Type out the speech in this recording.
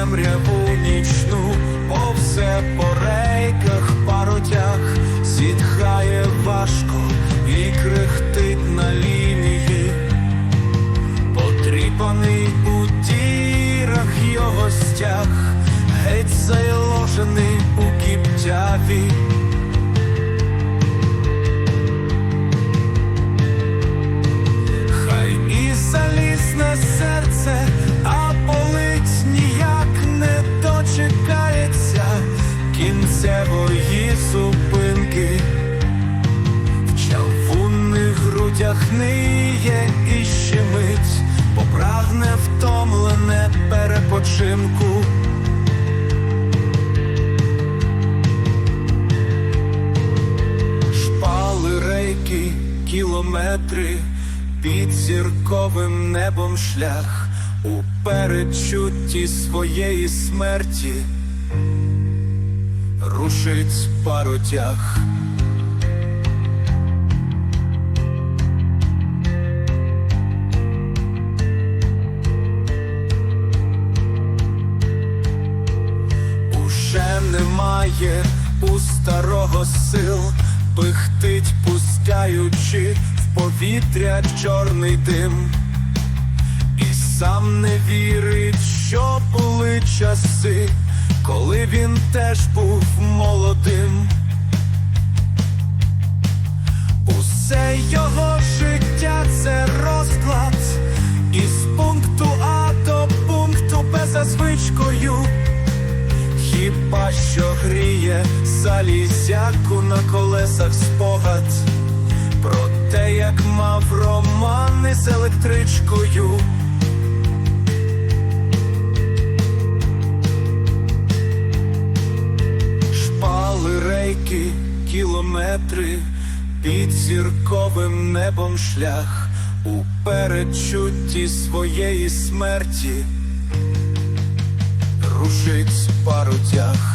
темряву нічну, повсе по рейках, паротях зітхає важко і крехтить на лінії, потріпаний у дірах його стяг, геть зайложений у кіптяві. Ниє і щемить, попрагне втомлене перепочинку. Шпали рейки, кілометри під зірковим небом шлях у передчутті своєї смерті рушить паротяг. Уже немає у старого сил, пихтить, пускаючи в повітря чорний дим, і сам не вірить, що були часи, коли він теж був молодим. Усе його життя це розклад із пункту А до пункту Б за звичкою. Хіба що гріє залізяку на колесах спогад про те, як мав романи з електричкою. Шпали рейки, кілометри під зірковим небом шлях у передчутті своєї смерті рушить паротяг.